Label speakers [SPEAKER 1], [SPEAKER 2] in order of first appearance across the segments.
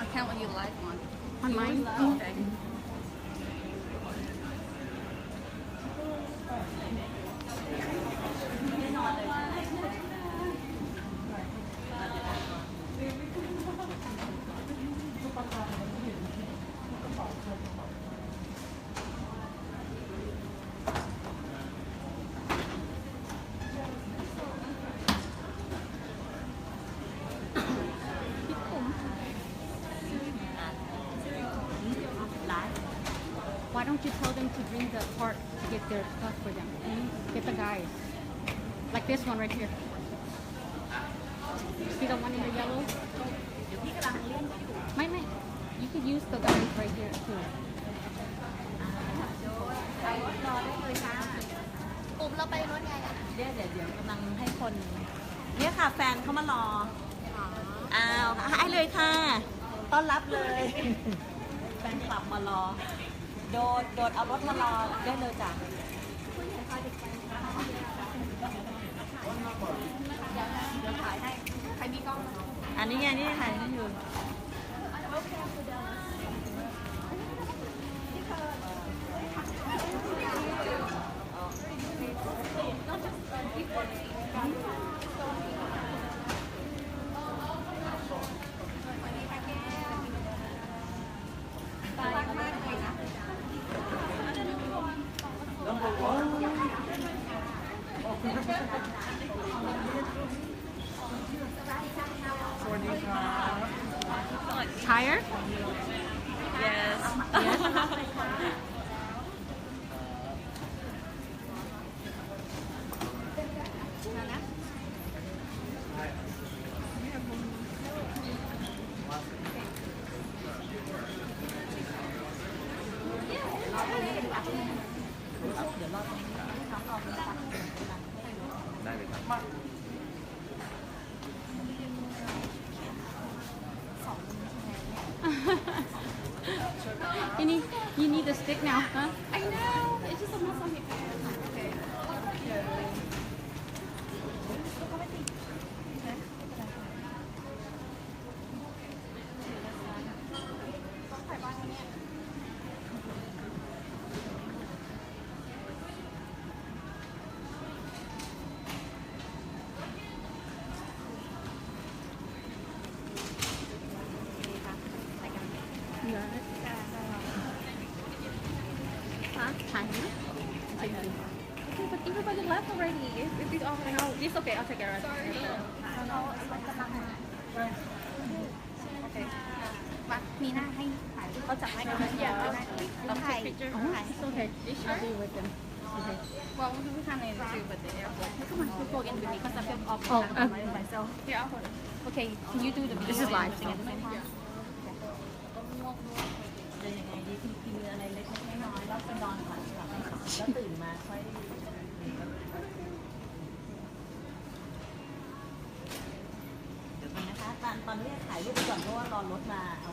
[SPEAKER 1] account are you live on?
[SPEAKER 2] On mine?
[SPEAKER 1] Oh, okay.
[SPEAKER 2] Why don't you tell them to bring the cart to get their stuff for them? Get the guys. Like this one right here. See the one in the yellow?
[SPEAKER 3] พี่กำลังเล่นอยู่
[SPEAKER 2] Might, might. You could use the guys right here too.
[SPEAKER 1] ปุ่มเราไปรถไงอะ
[SPEAKER 3] เดี๋ยวเดี๋ยวเดี๋ยวกำลังให้คนเนี่ยค่ะแฟนเขามารออ้าวให้เลยค่ะ ต้อนรับเลย แฟนคลับมารอ โดดโดดเอารถมารอได้เลยจ้ะ
[SPEAKER 1] อั
[SPEAKER 3] นนี้ไงนี่ถ่ายนี่อยู่
[SPEAKER 4] Tire?
[SPEAKER 2] Yes.
[SPEAKER 3] yes.
[SPEAKER 2] Thank you. You need the stick now huh?
[SPEAKER 1] I know it's just a okay.
[SPEAKER 2] Huh?
[SPEAKER 1] Okay, but everybody left already. If, it's all now. This okay. I'll take it right. Sorry. Okay. มามีหน้าให้ถ่ายเขาจับให้กันนะอย่าถ่ายถ่าย
[SPEAKER 2] Okay. I'll be with them.
[SPEAKER 1] We Yeah.
[SPEAKER 2] Okay. Can you do the video? This is live. At
[SPEAKER 3] the same time? Yeah. ไงดีกินอะไรเล็กๆน้อยๆแล้วไปนอนก่อนหลับให้ก่อนแล้วตื่นมาค่อยเดี๋ยวก่อนนะคะตอนตอนนี้ถ่ายรูปก่อนเพราะว่ารอรถมาเอา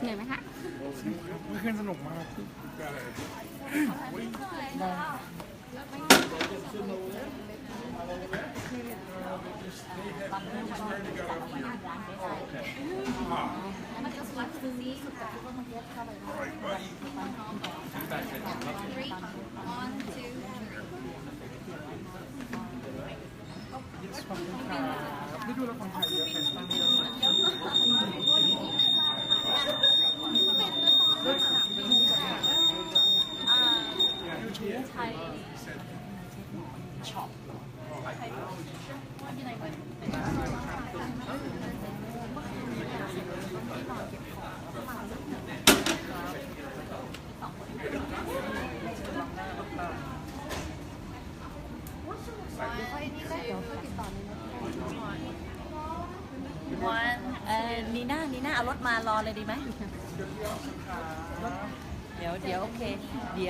[SPEAKER 2] เหนื่อยไหมคะ
[SPEAKER 4] เมื่อคืนสนุกมาก
[SPEAKER 1] Three. One, two, three.
[SPEAKER 4] ขอบคุณครับ ได้ดูละครไทยเยอะเป็นตั้งเยอะ
[SPEAKER 3] ไทยช็อป
[SPEAKER 1] One.
[SPEAKER 3] เอ่อ นีน่านีน่าเอารถมารอเลยดีไหม เดี๋ยวเดี๋ยวโอเคเดี๋ยว